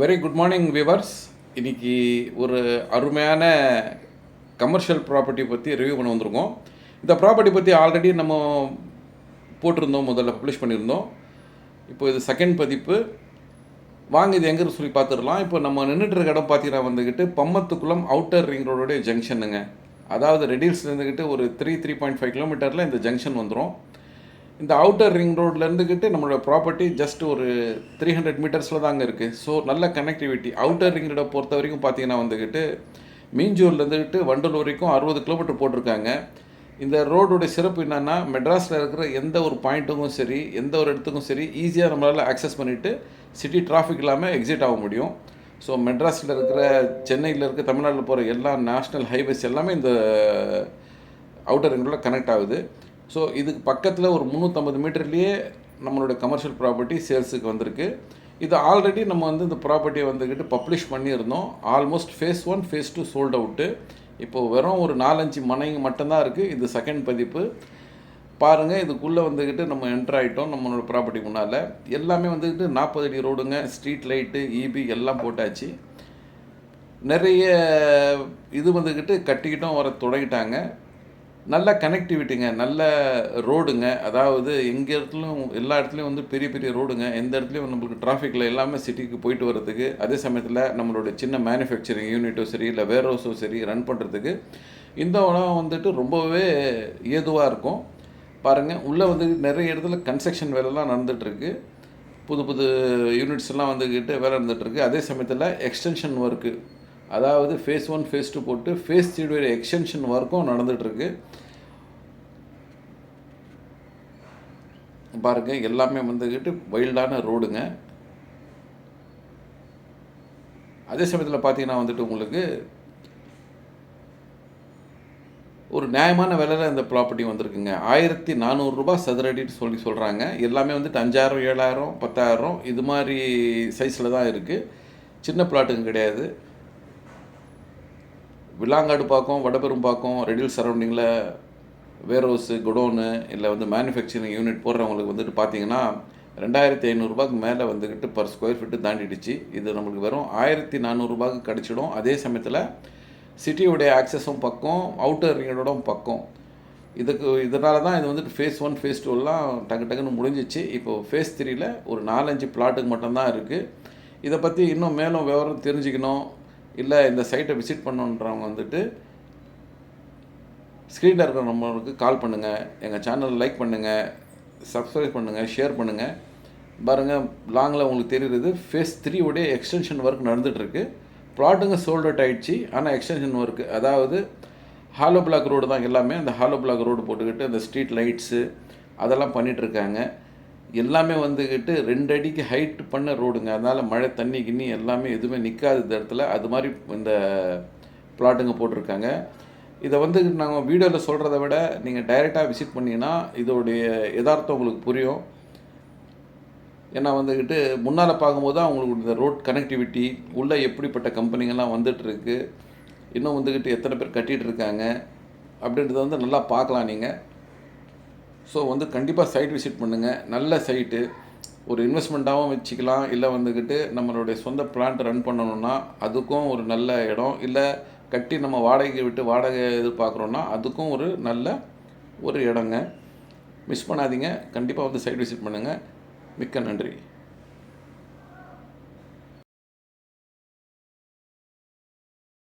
Very good morning viewers இன்றைக்கி ஒரு அருமையான கமர்ஷியல் ப்ராப்பர்ட்டி பற்றி ரிவ்யூ பண்ண வந்திருக்கோம். இந்த ப்ராப்பர்ட்டி பற்றி ஆல்ரெடி நம்ம போட்டிருந்தோம் முதல்ல பப்ளிஷ் பண்ணியிருந்தோம். இப்போ இது செகண்ட் பதிப்பு. வாங்க இது எங்கேருந்து சொல்லி பார்த்துடலாம். இப்போ நம்ம நின்றுட்டு இருக்க இடம் பார்த்தீங்கன்னா வந்துக்கிட்டு பம்மத்துக்குளம் அவுட்டர் ரிங் ரோடோடைய ஜங்ஷனுங்க அதாவது ரெடில்ஸ்லேருந்துக்கிட்டு ஒரு த்ரீ த்ரீ பாயிண்ட் ஃபைவ் கிலோமீட்டரில் இந்த ஜங்ஷன் வந்துடும் இந்த அவுட்டர் ரிங் ரோட்லேருந்துக்கிட்டு நம்மளோட ப்ராப்பர்ட்டி ஜஸ்ட் ஒரு த்ரீ ஹண்ட்ரட் மீட்டர்ஸில் தாங்க இருக்குது ஸோ நல்ல கனெக்டிவிட்டி அவுட்டர் ரிங் ரோடை பொறுத்த வரைக்கும் பார்த்தீங்கன்னா வந்துக்கிட்டு மீஞ்சூர்லேருந்துக்கிட்டு வண்டலூர் வரைக்கும் அறுபது கிலோமீட்டர் போட்டிருக்காங்க. இந்த ரோடுடைய சிறப்பு என்னென்னா மெட்ராஸில் இருக்கிற எந்த ஒரு பாயிண்ட்டுக்கும் சரி எந்த ஒரு இடத்துக்கும் சரி ஈஸியாக நம்மளால் ஆக்சஸ் பண்ணிவிட்டு சிட்டி டிராஃபிக் இல்லாமல் எக்ஸிட் ஆக முடியும். ஸோ மெட்ராஸில் இருக்கிற சென்னையில் இருக்க தமிழ்நாட்டில் போகிற எல்லா நேஷ்னல் ஹைவேஸ் எல்லாமே இந்த அவுட்டர் ரிங்கில் கனெக்ட் ஆகுது. ஸோ இதுக்கு பக்கத்தில் ஒரு முந்நூற்றம்பது மீட்டர்லேயே நம்மளோட கமர்ஷியல் ப்ராப்பர்ட்டி சேல்ஸுக்கு வந்திருக்கு. இது ஆல்ரெடி நம்ம வந்து இந்த ப்ராப்பர்ட்டியை வந்துக்கிட்டு பப்ளிஷ் பண்ணியிருந்தோம். Almost phase one phase two sold out இப்போது வெறும் ஒரு நாலஞ்சு மனைங்க மட்டும்தான் இருக்குது இது செகண்ட் பதிப்பு. பாருங்கள் இதுக்குள்ளே வந்துக்கிட்டு நம்ம என்ட்ரு ஆகிட்டோம் நம்மளோட ப்ராப்பர்ட்டி முன்னால். எல்லாமே வந்துக்கிட்டு நாற்பது அடி ரோடுங்க ஸ்ட்ரீட் லைட்டு இபி எல்லாம் போட்டாச்சு. நிறைய இது வந்துக்கிட்டு கட்டிக்கிட்டும் வர தொடங்கிட்டாங்க. நல்ல கனெக்டிவிட்டிங்க நல்ல ரோடுங்க அதாவது எங்கள் இடத்துலையும் எல்லா இடத்துலையும் வந்து பெரிய பெரிய ரோடுங்க எந்த இடத்துலையும் நம்மளுக்கு டிராஃபிக்கில் எல்லாமே சிட்டிக்கு போயிட்டு வர்றதுக்கு அதே சமயத்தில் நம்மளோட சின்ன மேனுஃபேக்சரிங் யூனிட்டும் சரி இல்லை வேர் ஹவுஸும் சரி ரன் பண்ணுறதுக்கு இந்த உணவு வந்துட்டு ரொம்பவே ஏதுவாக இருக்கும். பாருங்கள் உள்ளே வந்து நிறைய இடத்துல கன்ஸ்ட்ரக்ஷன் வேலைலாம் நடந்துகிட்ருக்கு புது புது யூனிட்ஸ்லாம் வந்துக்கிட்டு வேலை நடந்துகிட்ருக்கு அதே சமயத்தில் எக்ஸ்டென்ஷன் ஒர்க்கு அதாவது ஃபேஸ் ஒன் ஃபேஸ் டூ போட்டு ஃபேஸ் த்ரீடைய எக்ஸ்டென்ஷன் ஒர்க்கும் நடந்துகிட்ருக்கு பாருங்க எல்லாமே வந்துக்கிட்டு வைல்டான ரோடுங்க அதே சமயத்தில் பார்த்தீங்கன்னா வந்துட்டு உங்களுக்கு ஒரு நியாயமான விலையில் இந்த ப்ராப்பர்ட்டி வந்திருக்குங்க. ஆயிரத்தி நானூறுரூபா சதுரடின்னு சொல்லி சொல்கிறாங்க எல்லாமே வந்துட்டு அஞ்சாயிரம் ஏழாயிரம் பத்தாயிரம் இது மாதிரி சைஸில் தான் இருக்குது சின்ன ப்ளாட்டுங்க கிடையாது. விலாங்காடு பார்க்கும் வடபெரும்பாக்கம் ரெடில் சரௌண்டிங்கில் வேர் ஹவுஸு குடோனு இல்லை வந்து மேனுஃபேக்சரிங் யூனிட் போடுறவங்களுக்கு வந்துட்டு பார்த்தீங்கன்னா ரெண்டாயிரத்தி ஐநூறுரூபாக்கு மேலே வந்துக்கிட்டு பர் ஸ்கொயர் ஃபீட்டு தாண்டிடுச்சு. இது நம்மளுக்கு வெறும் ஆயிரத்தி நானூறுரூபாய்க்கு கிடச்சிடும். அதே சமயத்தில் சிட்டியோடைய ஆக்சஸும் பக்கம் அவுட்டர் ரிங்கோடும் பக்கம். இதுக்கு இதனால தான் இது வந்துட்டு ஃபேஸ் ஒன் ஃபேஸ் டூலாம் டக்கு டக்குன்னு முடிஞ்சிச்சு. இப்போது ஃபேஸ் த்ரீயில் ஒரு நாலஞ்சு பிளாட்டுக்கு மட்டும்தான் இருக்குது இதை பற்றி இன்னும் மேலும் விவரம் தெரிஞ்சுக்கணும். இல்லை இந்த சைட்டை விசிட் பண்ணுன்றவங்க வந்துட்டு ஸ்க்ரீனில் இருக்கிற நம்பருக்கு கால் பண்ணுங்கள் எங்கள் சேனல் லைக் பண்ணுங்கள் சப்ஸ்கிரைப் பண்ணுங்கள் ஷேர் பண்ணுங்கள் பாருங்கள் லாங்கில் உங்களுக்கு தெரிகிறது ஃபேஸ் த்ரீ உடைய எக்ஸ்டென்ஷன் ஒர்க் நடந்துகிட்ருக்கு ப்ளாட்டுங்க சோல்ட் அவுட் ஆகிடுச்சு ஆனால் எக்ஸ்டென்ஷன் ஒர்க்கு அதாவது ஹாலோ பிளாக் ரோடு தான் எல்லாமே அந்த ஹாலோ பிளாக் ரோடு போட்டுக்கிட்டு அந்த ஸ்ட்ரீட் லைட்ஸு அதெல்லாம் பண்ணிகிட்ருக்காங்க எல்லாமே வந்துக்கிட்டு ரெண்டு அடிக்கு ஹைட் பண்ண ரோடுங்க அதனால் மழை தண்ணி கிண்ணி எல்லாமே எதுவுமே நிற்காத இந்த இடத்துல. அது மாதிரி இந்த பிளாட்டுங்க போட்டிருக்காங்க. இதை வந்து நாங்கள் வீடியோவில் சொல்கிறத விட நீங்கள் டைரெக்டாக விசிட் பண்ணிங்கன்னா இதோடைய யதார்த்தம் உங்களுக்கு புரியும். ஏன்னா வந்துக்கிட்டு முன்னால் பார்க்கும்போது தான் உங்களுக்கு இந்த ரோட் கனெக்டிவிட்டி உள்ளே எப்படிப்பட்ட கம்பெனிங்கெல்லாம் வந்துட்டுருக்கு இன்னும் வந்துக்கிட்டு எத்தனை பேர் கட்டிகிட்டு இருக்காங்க அப்படின்றத வந்து நல்லா பார்க்கலாம் நீங்கள் ஸோ வந்து கண்டிப்பாக சைட் விசிட் பண்ணுங்கள் நல்ல சைட்டு ஒரு இன்வெஸ்ட்மெண்ட்டாகவும் வச்சுக்கலாம். இல்லை வந்துக்கிட்டு நம்மளுடைய சொந்த பிளான்ட் ரன் பண்ணணும்னா அதுக்கும் ஒரு நல்ல இடம். இல்லை கட்டி நம்ம வாடகைக்கு விட்டு வாடகை எதிர்பார்க்குறோன்னா அதுக்கும் ஒரு நல்ல ஒரு இடங்க. மிஸ் பண்ணாதீங்க. கண்டிப்பாக வந்து சைட் விசிட் பண்ணுங்கள் மிக்க நன்றி.